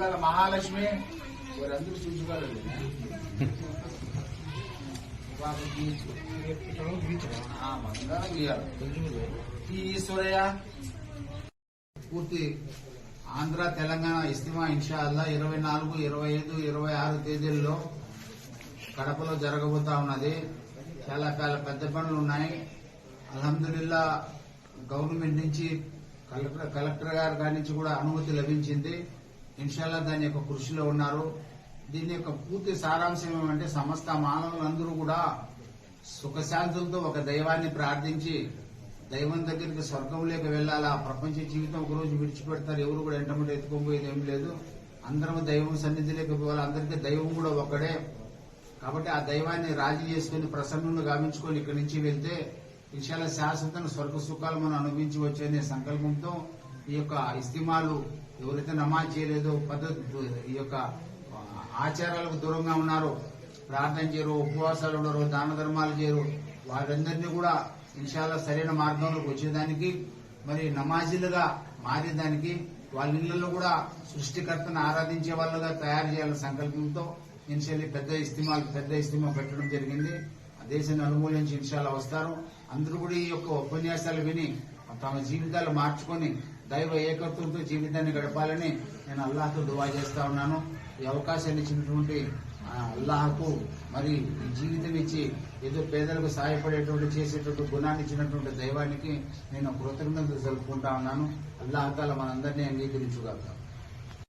సుజుకాల మహాలక్ష్మి వారందరూ సుజుకాలు ఈ ఈశ్వరయ్య పూర్తి ఆంధ్ర తెలంగాణ ఇస్తిమా ఇన్షాల్లా ఇరవై నాలుగు ఇరవై ఐదు ఇరవై ఆరు తేదీల్లో కడపలో జరగబోతా ఉన్నది. చాలా చాలా పెద్ద పనులు ఉన్నాయి. అల్హమ్దుల్లా గవర్నమెంట్ నుంచి కలెక్టర్ కలెక్టర్ గారి గారి నుంచి కూడా అనుమతి లభించింది. ఇన్షాల్లా దాని యొక్క కృషిలో ఉన్నారు. దీని యొక్క పూర్తి సారాంశం ఏమంటే సమస్త మానవులందరూ కూడా సుఖశాంతులతో ఒక దైవాన్ని ప్రార్థించి దైవం దగ్గరికి స్వర్గంలోకి వెళ్ళాలా ప్రపంచ జీవితం ఒక రోజు విడిచిపెడతారు ఎవరు కూడా ఎంటమంటే ఎత్తుకోబోయేది ఏం లేదు. అందరం దైవం సన్నిధిలోకి పోవాలి అందరికీ దైవం కూడా ఒకడే కాబట్టి ఆ దైవాన్ని రాజీ చేసుకుని ప్రసన్నులు గావించుకొని ఇక్కడి నుంచి వెళ్తే విషయాల శాశ్వతను స్వర్గ సుఖాలు మనం అనుభవించవచ్చు అనే సంకల్పంతో ఈ యొక్క ఇస్తిమాలు ఎవరైతే నమాజ్ చేయలేదో పద్ధతి ఈ యొక్క ఆచారాలకు దూరంగా ఉన్నారో ప్రార్థన చేయరు ఉపవాసాలు ఉండరు దాన ధర్మాలు చేయరు వారందరినీ కూడా ఇన్షాల్లా సరైన మార్గంలోకి వచ్చేదానికి మరి నమాజీలుగా మారేదానికి వాళ్ళ ఇళ్ళలో కూడా సృష్టికర్తను ఆరాధించే వాళ్ళుగా తయారు చేయాలని సంకల్పంతో ఇన్షాల్లి పెద్ద ఇస్తిమాలు పెద్ద ఇస్తిమా పెట్టడం జరిగింది. ఆ దేశాన్ని అనుమూలించి ఇన్షాల్లా వస్తారు. అందరూ కూడా ఈ యొక్క ఉపన్యాసాలు విని తమ జీవితాలు మార్చుకొని దైవ ఏకత్వంతో జీవితాన్ని గడపాలని నేను అల్లాహతో దువా చేస్తా ఉన్నాను. ఈ అవకాశాన్ని ఇచ్చినటువంటి ఆ అల్లాహకు మరి జీవితం ఇచ్చి ఏదో పేదలకు సహాయపడేటువంటి చేసేటువంటి గుణాన్ని ఇచ్చినటువంటి దైవానికి నేను కృతజ్ఞతలు తెలుపుకుంటా ఉన్నాను. అల్లాహకాల మనందరినీ అంగీకరించుగాక